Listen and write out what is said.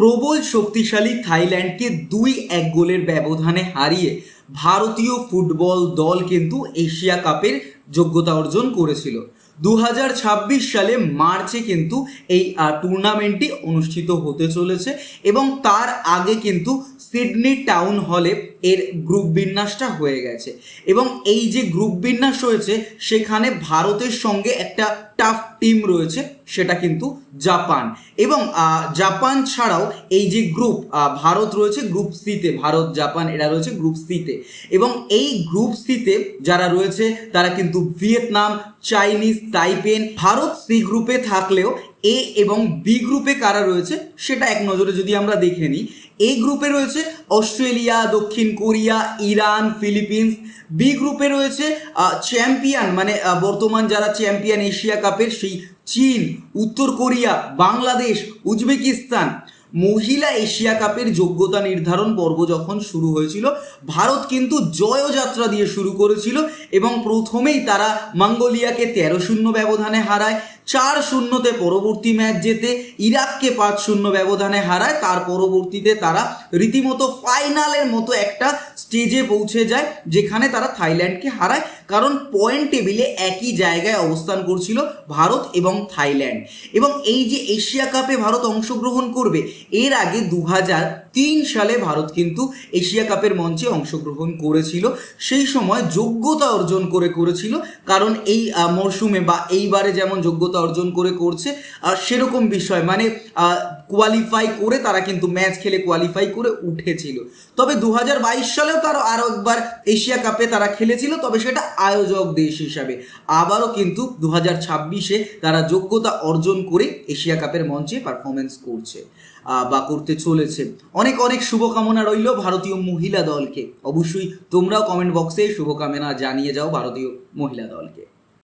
প্রবল শক্তিশালী থাইল্যান্ডকে দুই এক গোলের ব্যবধানে হারিয়ে ভারতীয় ফুটবল দল কিন্তু এশিয়া কাপের যোগ্যতা অর্জন করেছিল। দু হাজার ছাব্বিশ সালে মার্চে কিন্তু এই টুর্নামেন্টটি অনুষ্ঠিত হতে চলেছে এবং তার আগে কিন্তু সিডনি টাউন হলে এর গ্রুপ বিন্যাসটা হয়ে গেছে এবং এই যে গ্রুপ বিন্যাস হয়েছে সেখানে ভারতের সঙ্গে একটা টাফ টিম রয়েছে, সেটা কিন্তু জাপান এবং জাপান ছাড়াও এই যে গ্রুপ ভারত রয়েছে গ্রুপ সিতে ভারত, জাপান, এরা রয়েছে গ্রুপ সিতে এবং এই গ্রুপ সিতে যারা রয়েছে, তারা কিন্তু ভিয়েতনাম, চাইনিজ, তাইপেন, ভারত সি গ্রুপে থাকলেও এ এবং বি গ্রুপে কারা রয়েছে, সেটা এক নজরে যদি আমরা দেখে নিই এই গ্রুপে রয়েছে অস্ট্রেলিয়া, দক্ষিণ কোরিয়া, ইরান, ফিলিপিন্স বি গ্রুপে রয়েছে চ্যাম্পিয়ন মানে বর্তমান যারা চ্যাম্পিয়ন এশিয়া কাপের সেই চীন, উত্তর কোরিয়া, বাংলাদেশ, উজবেকিস্তান মহিলা এশিয়া কাপের যোগ্যতা নির্ধারণ পর্ব যখন শুরু হয়েছিল, ভারত কিন্তু জয়যাত্রা দিয়ে শুরু করেছিল এবং প্রথমেই তারা মঙ্গোলিয়াকে তেরো শূন্য ব্যবধানে হারায়। চার শূন্যতে পরবর্তী ম্যাচ জেতে ইরাককে পাঁচ শূন্য ব্যবধানে হারায়। তার পরবর্তীতে তারা রীতিমতো ফাইনালের মতো একটা স্টেজে পৌঁছে যায়, যেখানে তারা থাইল্যান্ডকে হারায়। কারণ পয়েন্ট টেবিলে একই জায়গায় অবস্থান করছিল ভারত এবং থাইল্যান্ড। এবং এই যে এশিয়া কাপে ভারত অংশগ্রহণ করবে, এর আগে দু তিন সালে ভারত কিন্তু এশিয়া কাপের মঞ্চে অংশগ্রহণ করেছিল। সেই সময় যোগ্যতা অর্জন করে করেছিল। কারণ এই মরশুমে বা এইবারে যেমন যোগ্যতা অর্জন করে করছে, আর সেরকম বিষয় মানে কোয়ালিফাই করে তারা কিন্তু ম্যাচ খেলে কোয়ালিফাই করে উঠেছিল। তবে দু সালেও তারা আরও একবার এশিয়া কাপে তারা খেলেছিল, তবে সেটা আয়োজক দেশ হিসাবে। আবারও কিন্তু দু ছাব্বিশে তারা যোগ্যতা অর্জন করে এশিয়া কাপের মঞ্চে পারফরমেন্স করছে বা করতে চলেছে। অনেক অনেক শুভকামনা রইল ভারতীয় মহিলা দলকে। অবশ্যই তোমরাও কমেন্ট বক্সে শুভকামনা জানিয়ে যাও ভারতীয় মহিলা দলকে।